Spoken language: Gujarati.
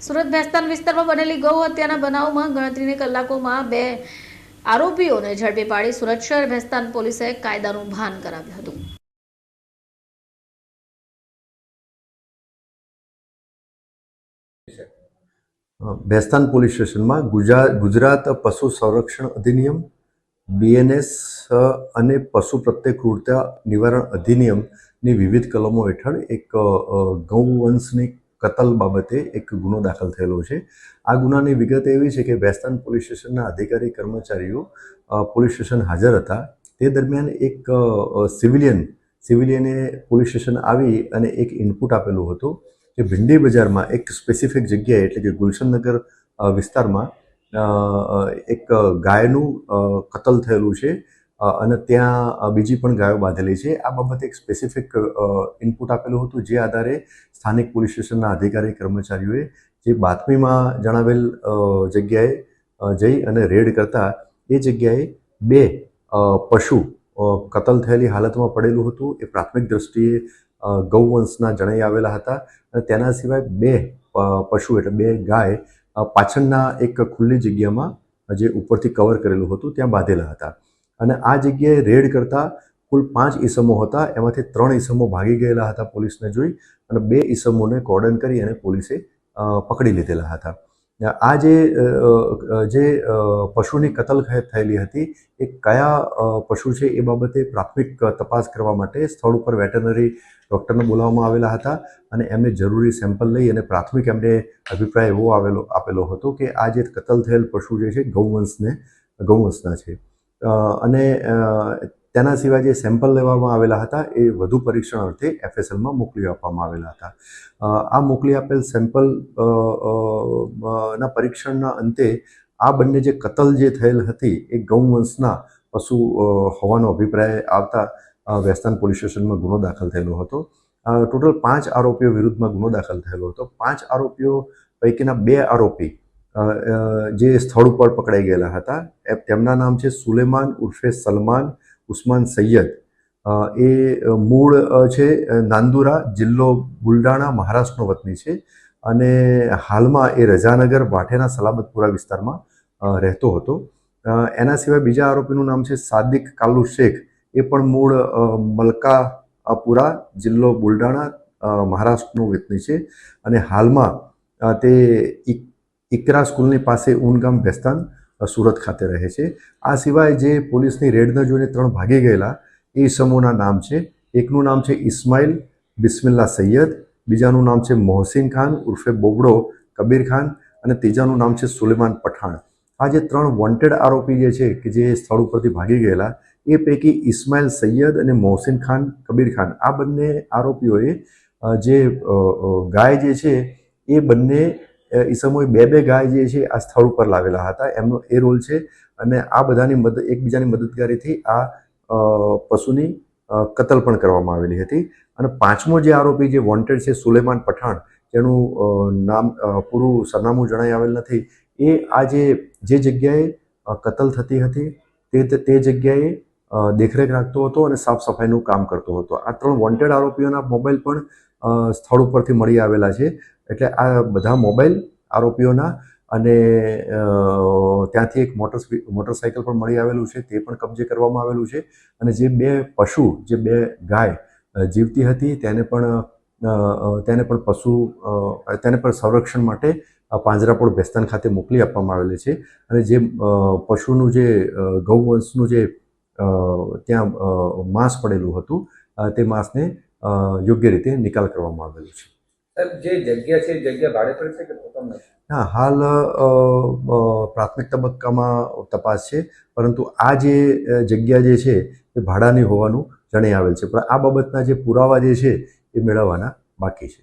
સુરત ભેસ્તાન વિસ્તારમાં બનેલી ગૌ હત્યાના બનાવમાં ગણતરીની કલાકોમાં બે આરોપીઓને ઝડપી પાડી સુરત શહેર ભેસ્તાન પોલીસે કાયદાનું ભાન કરાવ્યું હતું. ભેસ્તાન પોલીસ સ્ટેશનમાં ગુજરાત પશુ સંરક્ષણ અધિનિયમ બીએનએસ અને પશુ પ્રત્યે ક્રૂરતા નિવારણ અધિનિયમની વિવિધ કલમો હેઠળ એક ગૌવંશની કતલ બાબતે એક ગુનો દાખલ થયેલો છે. આ ગુનાની વિગત એવી છે કે ભેસ્તાન પોલીસ સ્ટેશનના અધિકારી, કર્મચારીઓ પોલીસ સ્ટેશન હાજર હતા. તે દરમિયાન એક સિવિલિયન, સિવિલિયને પોલીસ સ્ટેશન આવી અને એક ઇનપુટ આપેલું હતું કે ભિંડી બજારમાં એક સ્પેસિફિક જગ્યાએ, એટલે કે ગુલશનનગર વિસ્તારમાં એક ગાયનું કતલ થયેલું છે. અને ત્યાં બીજી પણ ગાયો બાંધેલી છે. આ બાબતે એક સ્પેસિફિક ઇનપુટ આપેલું હતું, જે આધારે સ્થાનિક પોલીસ સ્ટેશનના અધિકારી કર્મચારીઓએ જે બાતમીમાં જણાવેલ જગ્યાએ જઈ અને રેડ કરતા એ જગ્યાએ બે પશુ કતલ થયેલી હાલતમાં પડેલું હતું. એ પ્રાથમિક દ્રષ્ટિએ ગૌવંશના જણાઈ આવેલા હતા અને તેના સિવાય બે પશુ એટલે બે ગાય પાછળના એક ખુલ્લી જગ્યામાં જે ઉપરથી કવર કરેલું હતું ત્યાં બાંધેલા હતા. અને આ જગ્યાએ રેડ કરતા કુલ પાંચ ઈસમો હતા. એમાંથી ત્રણ ઈસમો ભાગી ગયેલા હતા પોલીસને જોઈ અને બે ઈસમોને કોર્ડન કરી અને પોલીસે પકડી લીધેલા હતા. આ જે જે પશુની કતલ થયેલી હતી, એ કયા પશુ છે એ બાબતે પ્રાથમિક તપાસ કરવા માટે સ્થળ ઉપર વેટરનરી ડૉક્ટરને બોલાવવામાં આવેલા હતા અને એમને જરૂરી સેમ્પલ લઈ અને પ્રાથમિક એમને અભિપ્રાય એવો આવેલો, આપેલો હતો કે આ જે કતલ થયેલ પશુ જે છે ગૌવંશને, ગૌવંશના છે. અને તેના સિવાય જે સેમ્પલ લેવામાં આવેલા હતા એ વધુ પરીક્ષણ અર્થે એફએસએલમાં મોકલી આપવામાં આવેલા હતા. આ મોકલી આપેલ સેમ્પલ ના પરીક્ષણના અંતે આ બંને જે કતલ જે થયેલ હતી એ ગૌવંશના પશુ હોવાનો અભિપ્રાય આવતા વેસ્તાન પોલીસ સ્ટેશનમાં ગુનો દાખલ થયેલો હતો. ટોટલ પાંચ આરોપીઓ વિરુદ્ધમાં ગુનો દાખલ થયેલો હતો. પાંચ આરોપીઓ પૈકીના બે આરોપી જે સ્થળ ઉપર પકડાઈ ગયેલા હતા. તેમના નામ છે સુલેમાન ઉર્ફે સલમાન ઉસ્માન સૈયદ. એ મૂળ છે નાંદુરા જિલ્લો બુલડાણા મહારાષ્ટ્રનો વતની છે અને હાલમાં એ રજાનગર વાઠેના સલામતપુરા વિસ્તારમાં રહેતો હતો. એના સિવાય બીજા આરોપીનું નામ છે સાદિક કાલુ શેખ. એ પણ મૂળ મલકાપુરા જિલ્લો બુલડાણા મહારાષ્ટ્રનો વતની છે અને હાલમાં તે ઇક, ઇકરા સ્કૂલની પાસે ઊનગામ ભેસ્તાન સુરત ખાતે રહે છે. આ સિવાય જે પોલીસની રેડને જોઈને ત્રણ ભાગી ગયેલા, એ સમૂહના નામ છે. એકનું નામ છે ઇસ્માઇલ બિસ્મિલ્લા સૈયદ, બીજાનું નામ છે મોહસિન ખાન, ઉર્ફે બોબડો કબીર ખાન અને ત્રીજાનું નામ છે સુલેમાન પઠાણ. આ જે ત્રણ વોન્ટેડ આરોપી જે છે કે જે સ્થળ ઉપરથી ભાગી ગયેલા, એ પૈકી ઇસ્માઇલ સૈયદ અને મોહસિન ખાન કબીર ખાન. આ બંને આરોપીઓએ જે ગાય જે છે, એ બંને ઈસમોએ બે બે ગાય જે છે આ સ્થળ ઉપર લાવેલા હતા. એમનો એ રોલ છે અને આ બધાની મદદ, એકબીજાની મદદગારીથી આ પશુની કતલ પણ કરવામાં આવેલી હતી. અને પાંચમો જે આરોપી જે વોન્ટેડ છે સુલેમાન પઠાણ, જેનું નામ પૂરું સરનામું જણાઈ આવેલ નથી, એ આ જે જે જગ્યાએ કતલ થતી હતી, તે તે જગ્યાએ દેખરેખ રાખતો હતો અને સાફ સફાઈનું કામ કરતો હતો. આ ત્રણ વોન્ટેડ આરોપીઓના મોબાઈલ પણ સ્થળ ઉપરથી મળી આવેલા છે. એટલે આ બધા મોબાઈલ આરોપીઓના અને ત્યાંથી એક મોટર મોટરસાઇકલ પણ મળી આવેલું છે. તે પણ કબજે કરવામાં આવેલું છે. અને જે બે પશુ, જે બે ગાય જીવતી હતી તેને પણ તેને પણ પશુ તેને પણ સંરક્ષણ માટે પાંજરાપોળ ભેસ્તાન ખાતે મોકલી આપવામાં આવેલી છે. અને જે પશુનું જે ગૌવંશનું જે ત્યાં માંસ પડેલું હતું. તે માંસને યોગ્ય રીતે નિકાલ કરવામાં આવેલો છે. જે જગ્યા છે જગ્યા ભાડે પર છે કે પોતાનું હા હાલ પ્રાથમિક તબક્કામાં તપાસ છે. પરંતુ આ જે જગ્યા જે છે એ ભાડાની હોવાનું જણાઈ આવેલ છે. પણ આ બાબતના જે પુરાવા જે છે એ મેળવવાના બાકી છે.